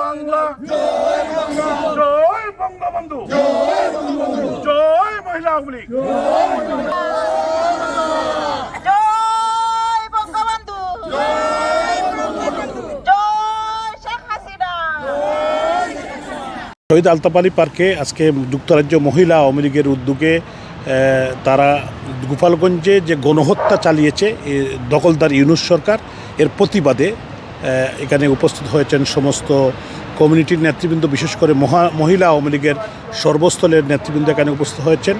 বাংলা। জয় বঙ্গবন্ধু। জয় মহিলা আওয়ামী লীগ। জয় বঙ্গবন্ধু। জয় শেখ হাসিনা। শহীদ আলতাপালি পার্কে আজকে যুক্তরাজ্য মহিলা আওয়ামী লীগের উদ্যোগে তারা গোপালগঞ্জে যে গণহত্যা চালিয়েছে এ দখলদার ইউনুস সরকার এর প্রতিবাদে এখানে উপস্থিত হয়েছেন সমস্ত কমিউনিটির নেতৃবৃন্দ, বিশেষ করে মহা, মহিলা আওয়ামী লীগের সর্বস্থলের নেতৃবৃন্দ এখানে উপস্থিত হয়েছেন।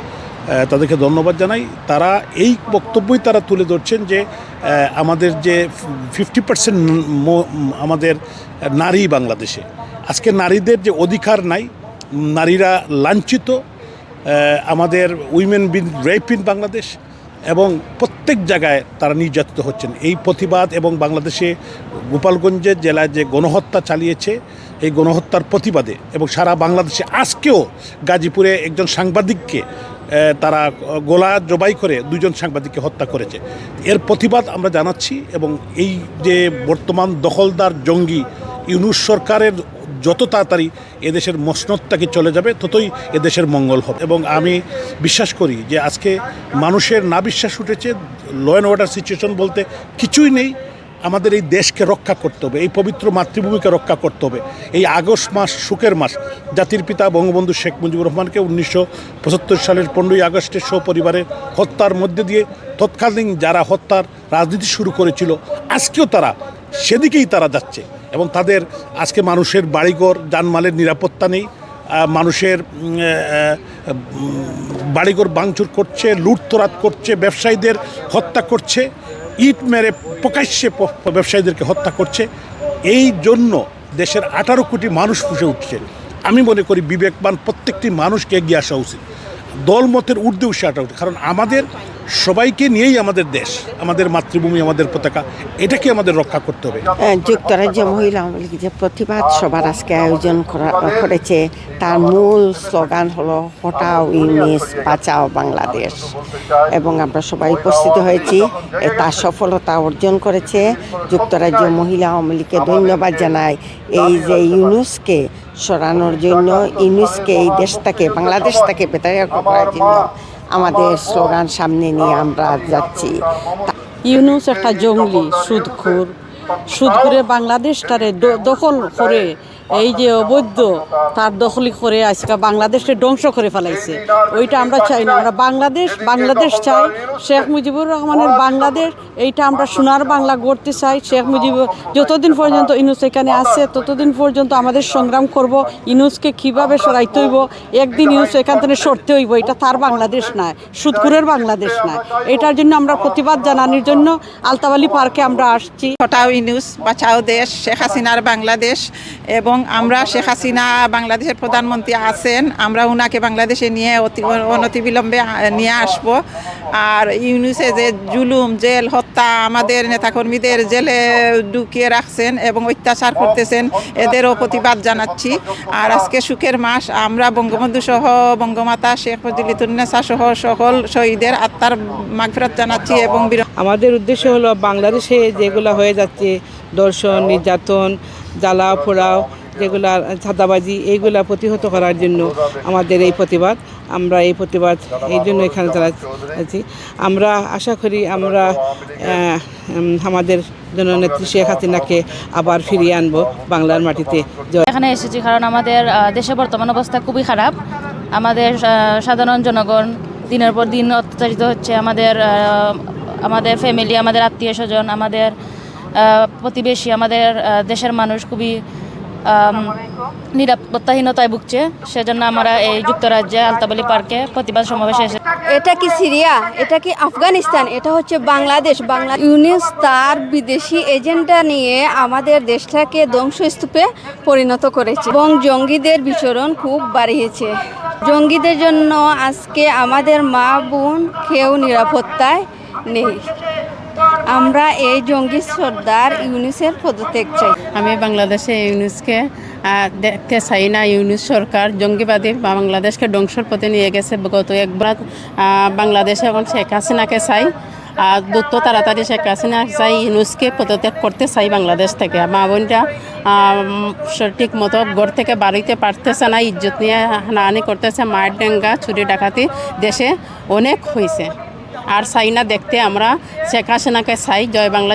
তাদেরকে ধন্যবাদ জানাই। তারা এই বক্তব্যই তারা তুলে ধরছেন যে আমাদের যে ফিফটি পার্সেন্ট আমাদের নারী বাংলাদেশে। আজকে নারীদের যে অধিকার নাই, নারীরা লাঞ্ছিত। আমাদের women been, rape in Bangladesh এবং প্রত্যেক জায়গায় তারা নির্যাতিত হচ্ছেন। এই প্রতিবাদ এবং বাংলাদেশে গোপালগঞ্জের জেলায় যে গণহত্যা চালিয়েছে, এই গণহত্যার প্রতিবাদে এবং সারা বাংলাদেশে আজকেও গাজীপুরে একজন সাংবাদিককে তারা গোলা জবাই করে দুজন সাংবাদিককে হত্যা করেছে। এর প্রতিবাদ আমরা জানাচ্ছি এবং এই যে বর্তমান দখলদার জঙ্গি ইউনুস সরকারের যত তাড়াতাড়ি এদেশের মসনদটাকে চলে যাবে, ততই এদেশের মঙ্গল হবে। এবং আমি বিশ্বাস করি যে আজকে মানুষের না বিশ্বাস উঠেছে ল অ্যান্ড অর্ডার সিচুয়েশন বলতে কিছুই নেই। আমাদের এই দেশকে রক্ষা করতে হবে, এই পবিত্র মাতৃভূমিকে রক্ষা করতে হবে। এই আগস্ট মাস সুখের মাস, জাতির পিতা বঙ্গবন্ধু শেখ মুজিবুর রহমানকে উনিশশো পঁচাত্তর সালের পনেরোই আগস্টের সপরিবারের হত্যার মধ্যে দিয়ে তৎকালীন যারা হত্যার রাজনীতি শুরু করেছিল, আজকেও তারা সেদিকেই তারা যাচ্ছে। এবং তাদের আজকে মানুষের বাড়িঘর জানমালের নিরাপত্তা নেই মানুষের বাড়িঘর ভাঙচুর করছে লুটতরাট করছে, ব্যবসায়ীদের হত্যা করছে, ইট মেরে প্রকাশ্যে ব্যবসায়ীদেরকে হত্যা করছে। এই জন্য দেশের আঠারো কোটি মানুষ ফুসে উঠছে। আমি মনে করি বিবেকবান প্রত্যেকটি মানুষকে এগিয়ে আসা উচিত। দলমতের ঊর্ধ্বে উঠে আসা উচিত। কারণ আমাদের সবাইকে নিয়েই আমাদের দেশ, আমাদের মাতৃভূমি, আমাদের পতাকা, এটাকে আমাদের রক্ষা করতে হবে। যুক্তরাজ্য মহিলা আওয়ামী যে প্রতিবাদ সভার আজকে আয়োজন করা, করেছে, তার মূল স্লোগান হলো, হটাও ইউনিস, বাঁচাও বাংলাদেশ। এবং আমরা সবাই উপস্থিত হয়েছি তার সফলতা অর্জন করেছে। যুক্তরাজ্য মহিলা আওয়ামী লীগকে ধন্যবাদ জানাই, এই যে ইউনুসকে সরানোর জন্য, ইউনুসকে এই দেশটাকে, বাংলাদেশটাকে থেকে করার জন্য। আমাদের স্লোগান সামনে নিয়ে আমরা যাচ্ছি। ইউনুস একটা জঙ্গলি সুদখুর। সুদখুরে বাংলাদেশটারে দখল করে এই যে অবৈধ তার দখলি করে আজকে বাংলাদেশকে ধ্বংস করে ফেলাইছে। ওইটা আমরা চাই না। আমরা বাংলাদেশ বাংলাদেশ চাই শেখ মুজিবুর রহমানের বাংলাদেশ। এইটা আমরা সোনার বাংলা গড়তে চাই। শেখ মুজিবুর, যতদিন পর্যন্ত ইনুস এখানে আছে, ততদিন পর্যন্ত আমাদের সংগ্রাম করব। ইনুসকে কীভাবে সরাইতে হইব? একদিন ইউনুস এখান থেকে সরতে হইব। এটা তার বাংলাদেশ নয় সুদখুরের বাংলাদেশ নয়। এটার জন্য আমরা প্রতিবাদ জানানোর জন্য আলতাবালি পার্কে আমরা আসছি। ছটাও ইউনুস বাঁচাও দেশ, শেখ হাসিনার বাংলাদেশ এবং আমরা শেখ হাসিনা বাংলাদেশের প্রধানমন্ত্রী আছেন, আমরা উনাকে বাংলাদেশে নিয়ে অতি অনতিবিলম্বে নিয়ে আসব। আর ইউনুসে যে জুলুম, জেল, হত্যা আমাদের নেতাকর্মীদের জেলে ঢুকিয়ে রাখছেন এবং অত্যাচার করতেছেন, এদেরও প্রতিবাদ জানাচ্ছি। আর আজকে সুখের মাস, আমরা বঙ্গবন্ধু সহ বঙ্গমাতা শেখ ফজিলিতুন্নেসা সহ সকল শহীদের আত্মার মাগফিরাত জানাচ্ছি এবং আমাদের উদ্দেশ্য হলো বাংলাদেশে যেগুলো হয়ে যাচ্ছে, দর্শন, নির্যাতন জ্বালা পোড়াও যেগুলা ছাদাবাজি এইগুলা প্রতিহত করার জন্য আমাদের এই প্রতিবাদ। আমরা এই প্রতিবাদ, এই জন্য এখানে চালাচ্ছি আমরা আশা করি আমরা আমাদের জননেত্রী শেখ হাসিনাকে আবার ফিরিয়ে আনব বাংলার মাটিতে। এখানে এসেছি কারণ আমাদের দেশে বর্তমান অবস্থা খুবই খারাপ। আমাদের সাধারণ জনগণ দিনের পর দিন অত্যাচারিত হচ্ছে। আমাদের আমাদের ফ্যামিলি আমাদের আত্মীয় স্বজন, আমাদের প্রতিবেশী, আমাদের দেশের মানুষ খুবই নিরাপত্তাহীনতায় ভুগছে সেজন্য আমরা এই যুক্তরাজ্যে আলতাবালি পার্কে প্রতিবাদ সমাবেশে এসে এটা কি সিরিয়া? এটা কি আফগানিস্তান? এটা হচ্ছে বাংলাদেশ। বাংলা ইউনিস তার বিদেশি এজেন্ডা নিয়ে আমাদের দেশটাকে ধ্বংসস্তূপে পরিণত করেছে এবং জঙ্গিদের বিচরণ খুব বাড়িয়েছে। জঙ্গিদের জন্য আজকে আমাদের মা বোন কেউ নিরাপত্তায় নেই। আমরা এই জঙ্গি সর্দার ইউনিসের পদত্যাগ চাই। আমি বাংলাদেশে ইউনিসকে দেখতে চাই না। ইউনিস সরকার জঙ্গিবাদী বাংলাদেশকে ধ্বংসর পথে নিয়ে গেছে। গত একবার বাংলাদেশে এখন শেখ হাসিনাকে চাই। আর দ্রুত তাড়াতাড়ি শেখ হাসিনা চাই, ইউনুসকে পদত্যাগ করতে চাই বাংলাদেশ থেকে। মা বোনটা সঠিক মতো ঘর থেকে বাড়িতে পারতেছে না, ইজ্জত নিয়ে হানাহানি করতেছে। মায়ের ডেঙ্গা ছুরি ডাকাতি দেশে অনেক হয়েছে। আর চাই না দেখতে আমরা শেখ হাসিনাকে চাই জয় বাংলা।